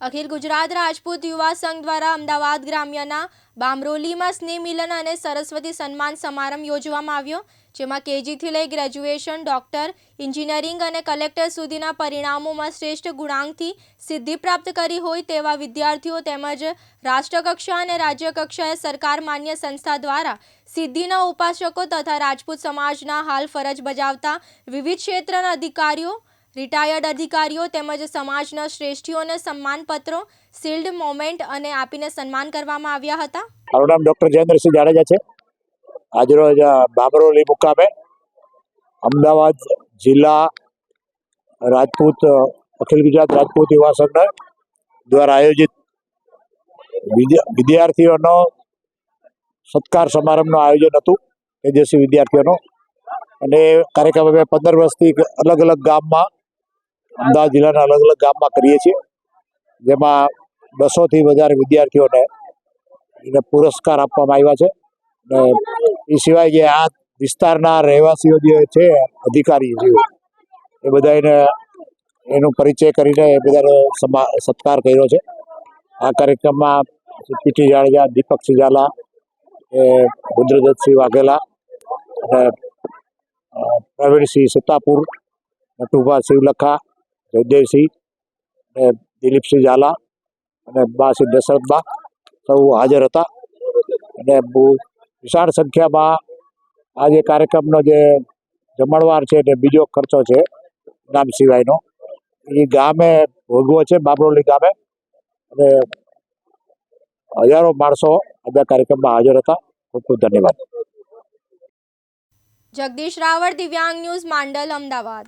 અખિલ ગુજરાત રાજપૂત યુવા સંઘ દ્વારા અમદાવાદ ગ્રામ્યના બામરોલીમાં સ્નેહ મિલન અને સરસ્વતી સન્માન સમારંભ યોજવામાં આવ્યો, જેમાં કેજીથી લઈ ગ્રેજ્યુએશન, ડોક્ટર એન્જિનિયરિંગ અને કલેક્ટર સુધીના પરિણામોમાં શ્રેષ્ઠ ગુણાંકથી સિદ્ધિ પ્રાપ્ત કરી હોય તેવા વિદ્યાર્થીઓ તેમજ રાષ્ટ્રકક્ષા અને રાજ્યકક્ષાએ સરકાર માન્ય સંસ્થા દ્વારા સિદ્ધિના ઉપાસકો તથા રાજપૂત સમાજના હાલ ફરજ બજાવતા વિવિધ ક્ષેત્રના અધિકારીઓ રિટાયર્ડ અધિકારીઓ તેમજ સમાજના શ્રેષ્ઠીઓને સન્માનપત્રો શિલ્ડ મોમેન્ટ અને આપીને સન્માન કરવામાં આવ્યા હતા. મારું નામ ડૉક્ટર જયેન્દ્રસિંહ જાડેજા છે. આજરોજ બાબરોલી મુકામે અમદાવાદ જિલ્લા રાજપૂત અખિલ ગુજરાત રાજપૂત યુવા સંઘ દ્વારા આયોજિત વિદ્યાર્થીઓનો સત્કાર સમારંભનું આયોજન હતું. તેજસ્વી વિદ્યાર્થીઓનો. અને કાર્યક્રમ અમે પંદર વર્ષથી અલગ અલગ ગામમાં અમદાવાદ જિલ્લાના અલગ અલગ ગામમાં કરીએ છીએ. જેમાં બસોથી વધારે વિદ્યાર્થીઓને એને પુરસ્કાર આપવામાં આવ્યા છે. ને એ સિવાય જે આ વિસ્તારના રહેવાસીઓ જે છે, અધિકારી જે, એ બધા એને એનો પરિચય કરીને એ બધાનો સત્કાર કર્યો છે. આ કાર્યક્રમમાં પીટી જાડેજા, દીપક સુજાલા, એ રુદ્રદત્તસિંહ વાઘેલા અને પ્રવીણસિંહ સત્તાપુર નટુભા શિવલખા જયદેવસિંહ અને દિલીપસિંહ ઝાલા અને બા શ્રી દશરથબા સૌ હાજર હતા. અને બહુ વિશાળ સંખ્યામાં આ જે કાર્યક્રમનો જે જમણવાર છે તે બીજો ખર્ચો છે, નામ સિવાયનો, એ ગામે ભોગવો છે, બાબરોલી ગામે. અને હજારો માણસો બધા કાર્યક્રમમાં હાજર હતા. ખૂબ ખૂબ ધન્યવાદ. જગદીશ રાવળ, દિવ્યાંગ ન્યૂઝ, માંડલ, અમદાવાદ.